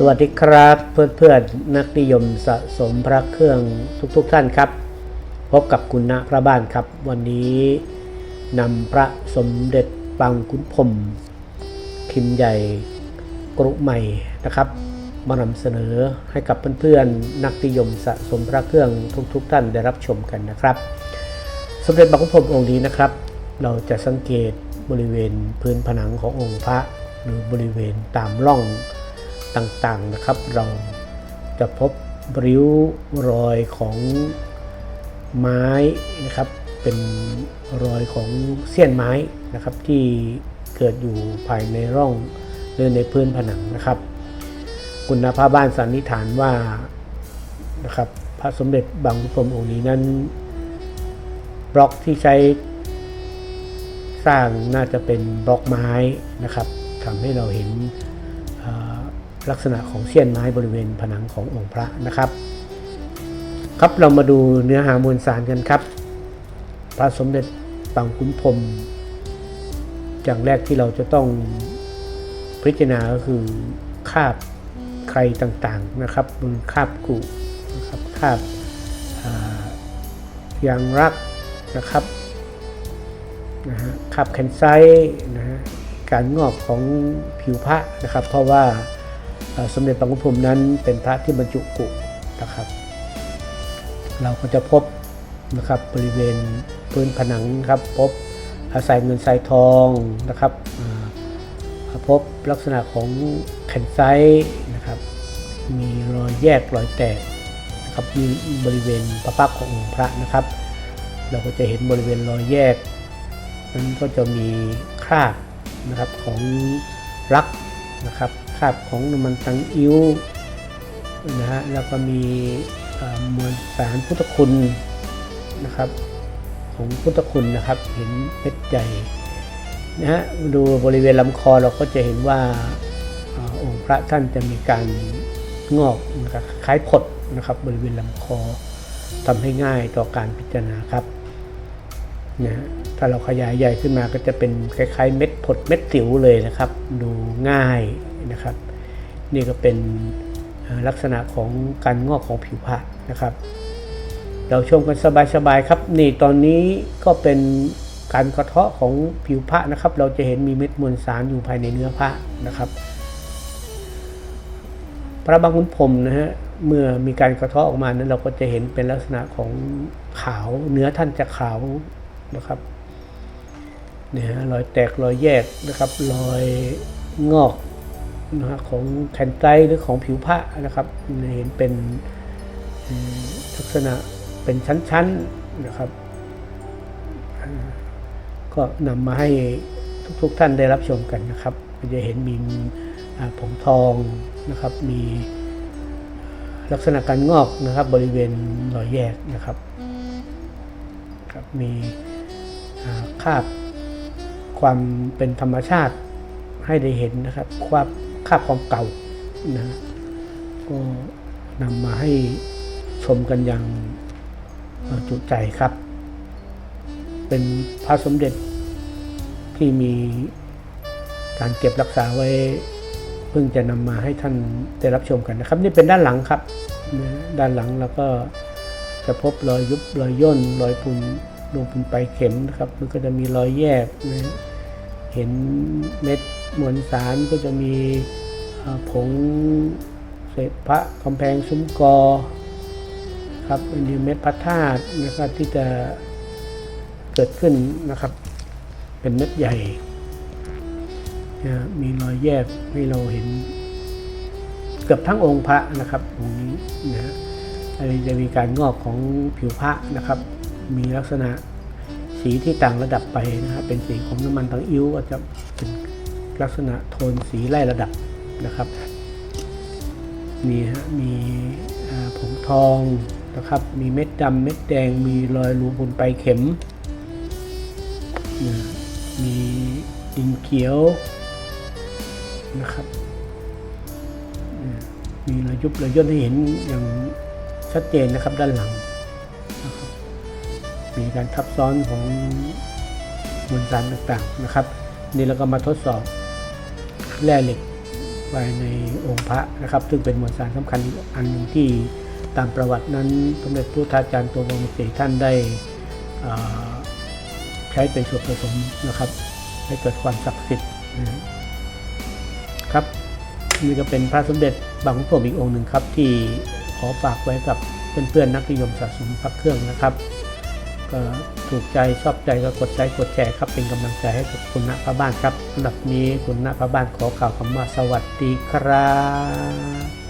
สวัสดีครับเพื่อนเพื่อนๆนักนิยมสะสมพระเครื่องทุกๆทท่านครับ พบกับคุณณพระบ้านครับ วันนี้นำพระสมเด็จปังคุณพรมพิมพ์ใหญ่กรุใหม่นะครับ มานำเสนอให้กับเพื่อนๆนักนิยมสะสมพระเครื่องทุกๆทท่านได้รับชมกันนะครับ สมเด็จบังคุพรมองค์นี้นะครับ เราจะสังเกตบริเวณพื้นผนังขององค์พระ หรือบริเวณตามร่อง ต่างๆนะครับ เราจะพบริ้วรอยของไม้นะครับเป็นรอยของเสี้ยนไม้นะครับ ที่เกิดอยู่ภายในร่องหรือในพื้นผนังนะครับ คุณภาพบ้านสันนิษฐานว่านะครับพระสมเด็จบางคุพรมองค์นี้นั้น บล็อกที่ใช้สร้างน่าจะเป็นบล็อกไม้นะครับทำให้เราเห็น ลักษณะของเสี้ยนไม้บริเวณผนังขององค์พระนะครับ ครับเรามาดูเนื้อหามวลสารกันครับ พระสมเด็จปังคุณพรมอย่างแรกที่เราจะต้องพิจารณาก็คือคาบใครต่างๆนะครับบนคาบกุนะครับคาบยางรักนะครับนะฮะคาบแคนไซนะฮะการงอกของผิวพระนะครับ เพราะว่า สมเด็จพระกุณพรมนั้นเป็นพระที่บรรจุกุนะครับ เราก็จะพบนะครับบริเวณพื้นผนังครับพบอาศัยเงินทรายทองนะครับพบลักษณะของแคนไซต์นะครับมีรอยแยกรอยแตกนะครับที่บริเวณพระพักขององค์พระนะครับ เราก็จะเห็นบริเวณรอยแยกนั้นก็จะมีคราบนะครับของรักนะครับ คราบของน้ำมันตังอิ้วนะฮะแล้วก็มีเอ่อมวลสารพุทธคุณนะครับ ของพุทธคุณนะครับเห็นเม็ดใหญ่นะฮะดูบริเวณลำคอเราก็จะเห็นว่าออองค์พระท่านจะมีการงอกนะครับคล้ายผดนะครับบริเวณลำคอทำให้ง่ายต่อการพิจารณาครับนะฮะ ถ้าเราขยายใหญ่ขึ้นมาก็จะเป็นคล้ายๆ เม็ดผดเม็ดสิวเลยนะครับ ดูง่ายนะครับ นี่ก็เป็นลักษณะของการงอกของผิวพรรณนะครับ เราชมกันสบายๆครับ นี่ตอนนี้ก็เป็นการกระเทาะของผิวพระนะครับ เราจะเห็นมีเม็ดมวลสารอยู่ภายในเนื้อพระนะครับ พระบางขุนพรมนะฮะเมื่อมีการกระเทาะออกมานั้นเราก็จะเห็นเป็นลักษณะของขาวเนื้อท่านจะขาวนะครับ นี่ยฮะรอยแตกรอยแยกนะครับรอยงอกนะฮะของแคนไตหรือของผิวพระนะครับเห็นเป็นลักษณะเป็นชั้นๆนะครับ ก็นำมาให้ทุกๆท่านได้รับชมกันนะครับจะเห็นมีผงทองนะครับ มีลักษณะการงอกนะครับ บริเวณรอยแยกนะครับครับมีคาบ ความเป็นธรรมชาติให้ได้เห็นนะครับ ความคราความเก่านะฮะก็นำมาให้ชมกันอย่างจุใจครับ เป็นพระสมเด็จที่มีการเก็บรักษาไว้ เพิ่งจะนำมาให้ท่านได้รับชมกันนะครับ นี่เป็นด้านหลังครับ ด้านหลังแล้วก็จะพบรอยยุบรอยย่นรอยปุ่ นรูปุ่นไปลายเข็มนะครับ มันก็จะมีรอยแยกนะเห็นเม็ดมวลสารก็จะมีผงเศษพระกำแพงซุ้มกอครับอันนี้เม็ดพระธาตุนะครับที่จะเกิดขึ้นนะครับ เป็นเม็ดใหญ่นะมีรอยแยกให้เราเห็น เกือบทั้งองค์พระนะครับองค์นี้นะฮะอันนี้จะมีการงอกของผิวพระนะครับ มีลักษณะสีที่ต่างระดับไปนะครับเป็นสีของน้ำมันตังอิ้วก็จะเป็นลักษณะโทนสีไล่ระดับนะครับมีฮะมีผงทองนะครับ มีเม็ดดำเม็ดแดง มีรอยรูพุนไปลายเข็ม มีดินเขียวนะครับ มีรอยยุบรอยย่นให้เห็นอย่างชัดเจนนะครับด้านหลัง มีการทับซ้อนของมวลสารต่างๆนะครับ นี่เราก็มาทดสอบแร่เหล็กไว้ในองค์พระนะครับ ซึ่งเป็นมวลสารสำคัญอีกอันหนึ่งที่ตามประวัตินั้นสมเด็จพระพุทธาจารย์ตัวบรมศรีท่านได้ใช้เป็นส่วนผสมนะครับ ให้เกิดความศักดิ์สิทธิ์นะครับนี่ก็เป็นพระสมเด็จบางขุนพรหมอีกองค์หนึ่งครับ ที่ขอฝากไว้กับเพื่อนๆนักนิยมสะสมพระเครื่องนะครับ ก็ถูกใจชอบใจก็กดไลค์กดแชร์ครับเป็นกำลังใจให้กับคุณณพระบ้านครับสำหรับนี้คุณณพระบ้านขอกล่าวคำว่าสวัสดีครับ